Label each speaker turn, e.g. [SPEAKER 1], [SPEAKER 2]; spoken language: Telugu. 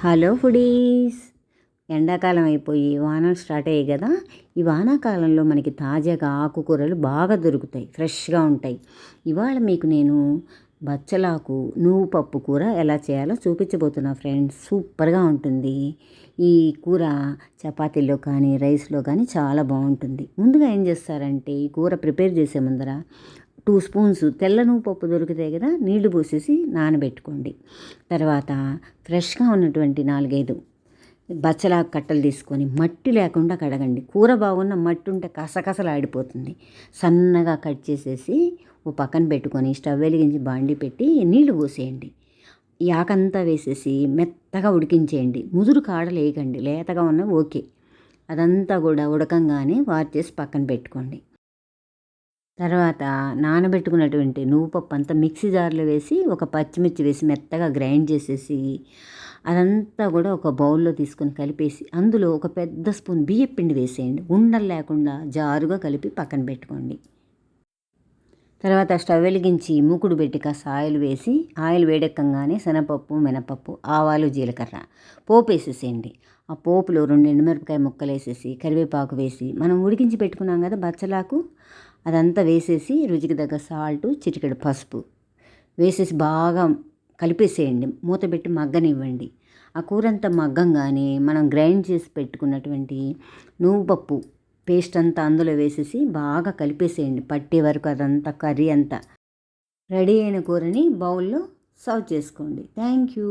[SPEAKER 1] Hello foodies. ఎండాకాలం అయిపోయి వానలు స్టార్ట్ అయ్యాయి కదా ఈ వానాకాలంలో మనకి తాజాగా ఆకుకూరలు బాగా దొరుకుతాయి ఫ్రెష్గా ఉంటాయి. ఇవాళ మీకు నేను బచ్చలాకు నువ్వు పప్పు కూర ఎలా చేయాలో చూపించబోతున్నా ఫ్రెండ్స్. సూపర్గా ఉంటుంది. ఈ కూర చపాతీలో కానీ రైస్లో కానీ చాలా బాగుంటుంది. ముందుగా ఏం చేస్తారంటే ఈ కూర ప్రిపేర్ చేసే ముందర టూ స్పూన్స్ తెల్ల నువ్వు పప్పు దొరుకుతాయి కదా నీళ్ళు పోసేసి నానబెట్టుకోండి. తర్వాత ఫ్రెష్గా ఉన్నటువంటి నాలుగైదు బచ్చలా కట్టలు తీసుకొని మట్టి లేకుండా కడగండి. కూర బాగున్న మట్టి ఉంటే కసకసలు ఆడిపోతుంది. సన్నగా కట్ చేసేసి ఓ పక్కన పెట్టుకొని స్టవ్ వెలిగించి బాండి పెట్టి నీళ్ళు పోసేయండి. యాకంతా వేసేసి మెత్తగా ఉడికించేయండి. ముదురు కాడలు వేయకండి లేతగా ఉన్న ఓకే. అదంతా కూడా ఉడకంగానే వార్ చేసి పక్కన పెట్టుకోండి. తర్వాత నానబెట్టుకున్నటువంటి నువ్వు పప్పు అంతా మిక్సీ జార్లో వేసి ఒక పచ్చిమిర్చి వేసి మెత్తగా గ్రైండ్ చేసేసి అదంతా కూడా ఒక బౌల్లో తీసుకొని కలిపేసి అందులో ఒక పెద్ద స్పూన్ బియ్యం పిండి వేసేయండి. ఉండలు లేకుండా జారుగా కలిపి పక్కన పెట్టుకోండి. తర్వాత స్టవ్ వెలిగించి మూకుడు పెట్టి కాస్త ఆయిల్ వేసి ఆయిల్ వేడెక్కగానే శనగపప్పు మినపప్పు ఆవాలు జీలకర్ర పోపు వేసేసేయండి ఆ పోపులో రెండు ఎండుమిరపకాయ ముక్కలు వేసేసి కరివేపాకు వేసి మనం ఉడికించి పెట్టుకున్నాం కదా బచ్చలాకు అదంతా వేసేసి రుచికి తగ్గ సాల్ట్ చిటికెడు పసుపు వేసేసి బాగా కలిపేసేయండి. మూత పెట్టి మగ్గనివ్వండి. ఆ కూర అంతా మగ్గంగానే మనం గ్రైండ్ చేసి పెట్టుకున్నటువంటి నువ్వు పప్పు పేస్ట్ అంతా అందులో వేసేసి బాగా కలిపేసేయండి. పట్టే వరకు అదంతా కర్రీ అంతా. రెడీ అయిన కూరని బౌల్లో సర్వ్ చేసుకోండి. Thank you.